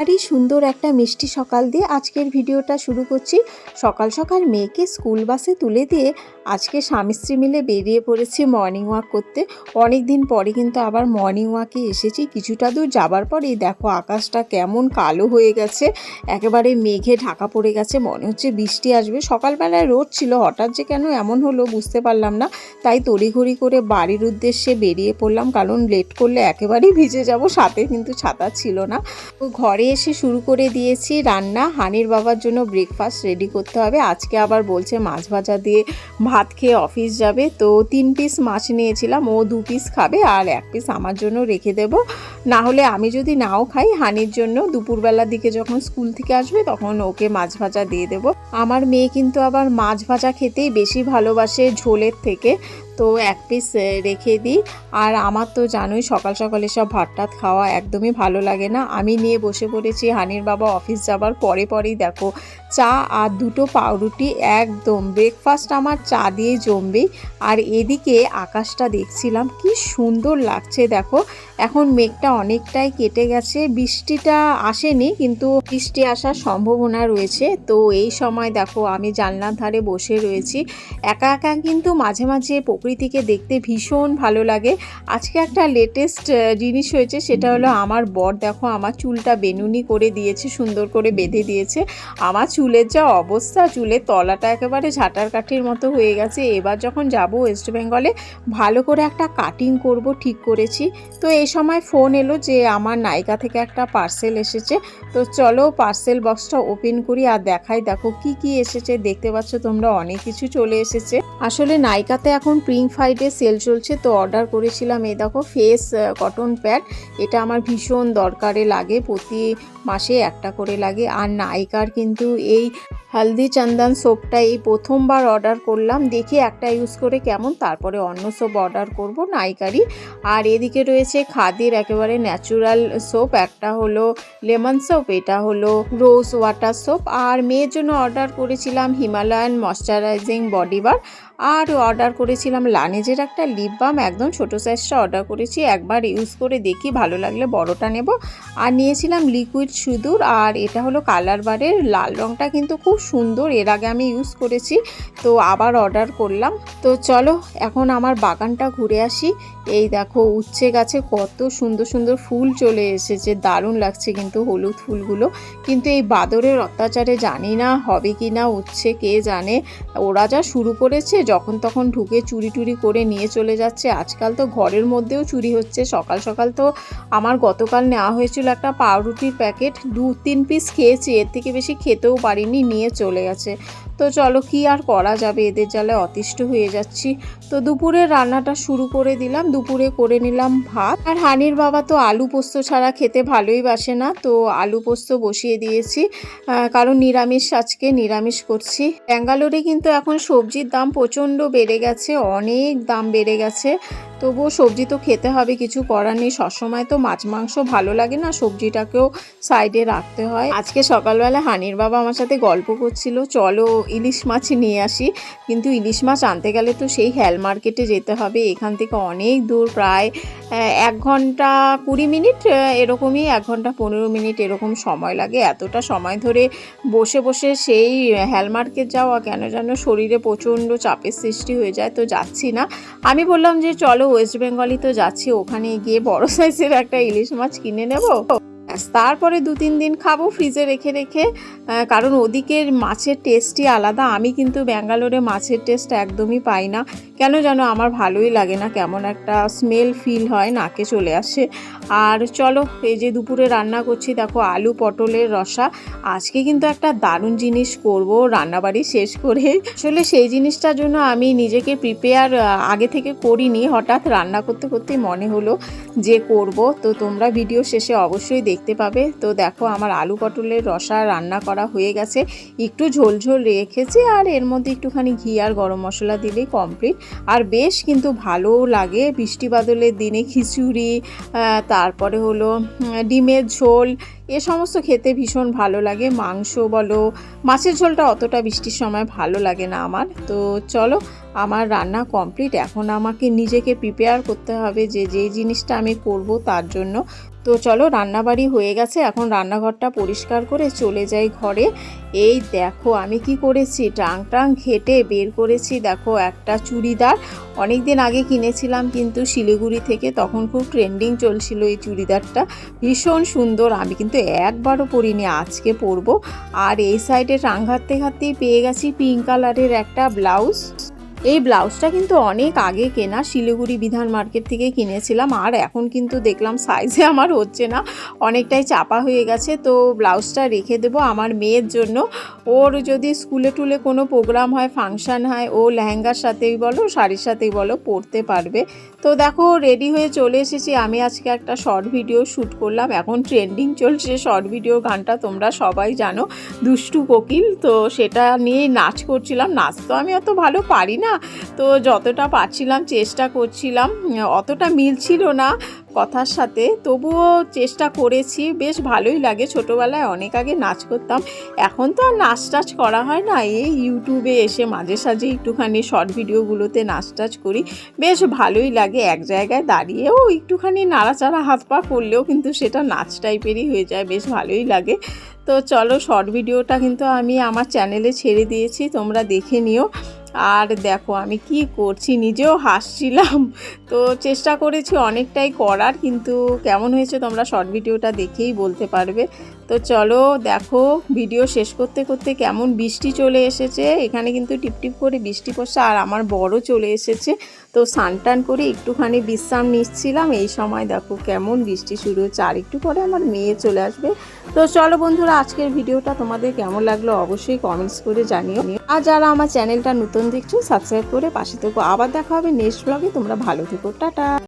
আরই সুন্দর একটা মিষ্টি সকাল দিয়ে আজকের ভিডিওটা শুরু করছি। সকাল সকাল মেয়েকে স্কুল বাসে তুলে দিয়ে আজকে স্বামী স্ত্রী মিলে বেরিয়ে পড়েছি মর্নিং ওয়াক করতে। অনেক দিন পরে কিন্তু আবার মর্নিং ওয়াকে এসেছি। কিছুটা দূর যাবার পরেই দেখো আকাশটা কেমন কালো হয়ে গেছে। একেবারে মেঘে ঢাকা পড়ে গেছে। মনে হচ্ছে বৃষ্টি আসবে। সকালবেলায় রোদ ছিল। হঠাৎ যে কেন এমন হলো বুঝতে পারলাম না। তাই তড়িঘড়ি করে বাড়ির উদ্দেশ্যে বেরিয়ে পড়লাম। কারণ লেট করলে একেবারেই ভিজে যাব। সাথে কিন্তু ছাতা ছিল না। ঘরে এসে শুরু করে দিয়েছি রান্না। হানির বাবার জন্য ব্রেকফাস্ট রেডি করতে হবে। আজকে আবার বলছে মাছ ভাজা দিয়ে ভাত খেয়ে অফিস যাবে। তো তিন পিস মাছ নিয়েছিলাম, ও দু পিস খাবে আর এক পিস আমার জন্য রেখে দেব। না হলে আমি যদি নাও খাই, হানির জন্য দুপুরবেলার দিকে যখন স্কুল থেকে আসবে তখন ওকে মাছ ভাজা দিয়ে দেব। আমার মেয়ে কিন্তু আবার মাছ ভাজা খেতেই বেশি ভালোবাসে ঝোলের থেকে। তো এক পিস রেখে দিই। আর আমার তো জানোই সকাল সকালে সব ভাত টাত খাওয়া একদমই ভালো লাগে না। আমি নিয়ে বসে পড়েছি হানির বাবা অফিস যাবার পরে পরেই দেখো, চা আর দুটো পাউরুটি একদম। ব্রেকফাস্ট আমার চা দিয়ে জমবেই। আর এদিকে আকাশটা দেখছিলাম, কি সুন্দর লাগছে দেখো। এখন মেঘটা অনেকটাই কেটে গেছে। বৃষ্টিটা আসেনি, কিন্তু বৃষ্টি আসার সম্ভাবনা রয়েছে। তো এই সময় দেখো, আমি জানলার ধারে বসে রয়েছি। একা একা কিন্তু মাঝে মাঝে প্রকৃতিকে দেখতে ভীষণ ভালো লাগে। আজকে একটা লেটেস্ট জিনিস হয়েছে, সেটা হলো আমার বর দেখো, আমার চুলটা বেনুনি করে দিয়েছে, সুন্দর করে বেঁধে দিয়েছে। আমার চুলের যা অবস্থা, চুলের তলাটা একেবারে ঝাঁটার কাঠির মতো হয়ে গেছে। এবার যখন যাব ওয়েস্ট বেঙ্গলে ভালো করে একটা কাটিং করব, ঠিক করেছি। তো এই সময় ফোন এলো যে আমার নায়িকা থেকে একটা পার্সেল এসেছে। তো চলো পার্সেল বক্সটা ওপেন করি আর দেখাই। দেখো কি কি এসেছে, দেখতে পাচ্ছ তোমরা অনেক কিছু চলে এসেছে। আসলে নাইকাতে এখন প্রিং ফাইডে সেল চলছে, তো অর্ডার করেছিলাম, এই দেখো ফেস কটন প্যাড এটা আমার ভীষণ দরকারে লাগে, প্রতি মাসে একটা করে লাগে, আর নাইকার কিন্তু এই হলদি চন্দন সোপটা এই প্রথমবার অর্ডার করলাম, দেখি একটা ইউজ করে কেমন, তারপরে অন্য সোপ অর্ডার করব নাইকারই আর এদিকে রয়েছে খাদির একেবারে ন্যাচুরাল সোপ একটা হলো লেমন সোপ এটা হলো রোজ ওয়াটার সোপ আর মেয়ের জন্য অর্ডার করেছিলাম হিমালয়ান ময়শ্চারাইজিং বডি বার আর অর্ডার করেছিলাম লানেজের একটা লিপ বাম একদম ছোটো সাইজটা অর্ডার করেছি, একবার ইউজ করে দেখি, ভালো লাগলে বড়টা নেব। আর নিয়েছিলাম লিকুইড সুদূর, আর এটা হলো কালার বারের লাল রঙটা কিন্তু খুব সুন্দর, এর আগে আমি ইউজ করেছি, তো আবার অর্ডার করলাম। তো চলো, এখন আমার বাগানটা ঘুরে আসি। এই দেখো, উচ্ছে গাছে কত সুন্দর সুন্দর ফুল চলে এসেছে, দারুণ লাগছে কিন্তু হলুদ ফুলগুলো। কিন্তু এই বাদরের অত্যাচারে জানি না, হবে কি না উচ্ছে কে জানে? ওরা যা শুরু করেছে যখন তখন ঢুকে চুরি টুরি করে নিয়ে চলে যাচ্ছে। আজকাল তো ঘরের মধ্যেও চুরি হচ্ছে। সকাল সকাল তো আমার গতকাল নেওয়া হয়েছিল একটা পাউরুটির প্যাকেট। দু তিন পিস খেয়েছি। এর থেকে বেশি খেতেও পারিনি। নিয়ে চলে গেছে। তো চলো কি আর করা যাবে? এদের জ্বালে অতিষ্ঠ হয়ে যাচ্ছি। তো দুপুরে রান্নাটা শুরু করে দিলাম। দুপুরে করে নিলাম ভাত। আর হানির বাবা তো আলু পোস্ত ছাড়া খেতে ভালোই বাসে না, তো আলু পোস্ত বসিয়ে দিয়েছি। কারণ নিরামিষ আজকে, নিরামিষ করছি। ব্যাঙ্গালোরে কিন্তু এখন সবজির দাম প্রচণ্ড বেড়ে গেছে, অনেক দাম বেড়ে গেছে। তবুও সবজি তো খেতে হবে, কিছু করার নেই। সবসময় তো মাছ, মাংস ভালো লাগে না, সবজিটাকেও সাইডে রাখতে হয়। আজকে সকালবেলা হানির বাবা আমার সাথে গল্প করছিল, চলো ইলিশ মাছ নিয়ে আসি। কিন্তু ইলিশ মাছ আনতে গেলে তো সেই হ্যাল মার্কেটে যেতে হবে, এখান থেকে অনেক দূর, প্রায় এক ঘণ্টা কুড়ি মিনিট এরকমই এক ঘণ্টা পনেরো মিনিট এরকম সময় লাগে। এতটা সময় ধরে বসে বসে সেই হ্যাল মার্কেট যাওয়া কেন যেন শরীরে প্রচণ্ড চাপের সৃষ্টি হয়ে যায়, তো যাচ্ছি না। আমি বললাম যে চলো ওয়েস্ট বেঙ্গলই তো যাচ্ছি ওখানে গিয়ে বড় সাইজের একটা ইলিশ মাছ কিনে নেব। ব্যাস, তারপরে দু তিন দিন খাব ফ্রিজে রেখে রেখে। কারণ ওদিকের মাছের টেস্টই আলাদা। আমি কিন্তু ব্যাঙ্গালোরে মাছের টেস্ট একদমই পাই না। কেন যেন আমার ভালোই লাগে না কেমন একটা স্মেল ফিল হয় নাকে চলে আসে। আর চলো এই যে দুপুরে রান্না করছি দেখো আলু পটলের রসা। আজকে কিন্তু একটা দারুণ জিনিস করব রান্নাবাড়ি শেষ করে। আসলে সেই জিনিসটার জন্য আমি নিজেকে প্রিপেয়ার আগে থেকে করিনি। হঠাৎ রান্না করতে করতে মনে হলো যে করব। তো তোমরা ভিডিও শেষে অবশ্যই দেখতে পাবে। তো দেখো আমার আলু পটলের রসা রান্না করা হয়ে গেছে। একটু ঝোল ঝোল রেখেছি আর এর মধ্যে একটুখানি ঘি আর গরম মশলা দিলেই কমপ্লিট আর বেশ কিন্তু ভালো লাগে বৃষ্টি বাদলের দিনে খিচুড়ি তারপরে হলো ডিমের ঝোল এ সমস্ত খেতে ভীষণ ভালো লাগে। মাংস বলো, মাছের ঝোলটা অতটা বৃষ্টির সময় ভালো লাগে না আমার। তো চলো, আমার রান্না কমপ্লিট এখন আমাকে নিজেকে প্রিপেয়ার করতে হবে যে যে জিনিসটা আমি করব তার জন্য। তো চলো, রান্নাবাড়ি হয়ে গেছে। এখন রান্নাঘরটা পরিষ্কার করে চলে যাই ঘরে। এই দেখো আমি কি করেছি? টাং টাং ঘেটে বের করেছি দেখো একটা চুড়িদার। অনেক দিন আগে কিনেছিলাম কিন্তু শিলিগুড়ি থেকে তখন খুব ট্রেন্ডিং চলছিল এই চুড়িদারটা। ভীষণ সুন্দর। আমি কিন্তু একবারও পরিনি, আজকে পরবো। আর এই সাইডে টাং ঘাটতে ঘাটতেই পেয়ে গেছি পিঙ্ক কালারের একটা ব্লাউজ এই ব্লাউজটা কিন্তু অনেক আগে কেনা, শিলিগুড়ি বিধান মার্কেট থেকে কিনেছিলাম। আর এখন কিন্তু দেখলাম সাইজে আমার হচ্ছে না, অনেকটাই চাপা হয়ে গেছে। তো ব্লাউজটা রেখে দেবো আমার মেয়ের জন্য। ওর যদি স্কুলে টুলে কোনো প্রোগ্রাম হয় ফাংশান হয়, ও লেহেঙ্গার সাথেই বলো, শাড়ির সাথেই বলো, পরতে পারবে। তো দেখো রেডি হয়ে চলে এসেছি। আমি আজকে একটা শর্ট ভিডিও শ্যুট করলাম। এখন ট্রেন্ডিং চলছে শর্ট ভিডিও গানটা, তোমরা সবাই জানো, দুষ্টু কোকিল। তো সেটা নিয়েই নাচ করছিলাম। নাচ তো আমি অত ভালো পারি না। তো যতটা পারছিলাম, চেষ্টা করছিলাম, অতটা মিল ছিল না কথার সাথে। তবুও চেষ্টা করেছি, বেশ ভালোই লাগে। ছোটোবেলায় অনেক আগে নাচ করতাম, এখন তো আর নাচ টাচ করা হয় না। এই ইউটিউবে এসে মাঝে সাঝে একটুখানি শর্ট ভিডিওগুলোতে নাচ টাচ করি, বেশ ভালোই লাগে। এক জায়গায় দাঁড়িয়েও একটুখানি নাড়াচাড়া হাত পা করলেও কিন্তু সেটা নাচ টাইপেরই হয়ে যায়, বেশ ভালোই লাগে। তো চলো, শর্ট ভিডিওটা কিন্তু আমি আমার চ্যানেলে ছেড়ে দিয়েছি, তোমরা দেখে নিও। আর দেখো আমি কি করছি, নিজেও হাসছিলাম। তো চেষ্টা করেছি অনেকটাই করার, কিন্তু কেমন হয়েছে তোমরা শর্ট ভিডিওটা দেখেই বলতে পারবে। তো চলো দেখো ভিডিও শেষ করতে করতে কেমন বৃষ্টি চলে এসেছে। এখানে কিন্তু টিপটিপ করে বৃষ্টি পড়ছে, আর আমার বড় চলে এসেছে। তো স্নান টান করে একটুখানি বিশ্রাম নিচ্ছিলাম। এই সময় দেখো কেমন বৃষ্টি শুরু হচ্ছে। আর একটু পরে আমার মেয়ে চলে আসবে। তো চলো বন্ধুরা, আজকের ভিডিওটা তোমাদের কেমন লাগল অবশ্যই কমেন্টস করে জানিও। আর যারা আমার চ্যানেলটা নতুন দেখছ সাবস্ক্রাইব করে পাশে থেকো। আবার দেখা হবে নেক্সট ব্লগে তোমরা ভালো থেকো। টাটা।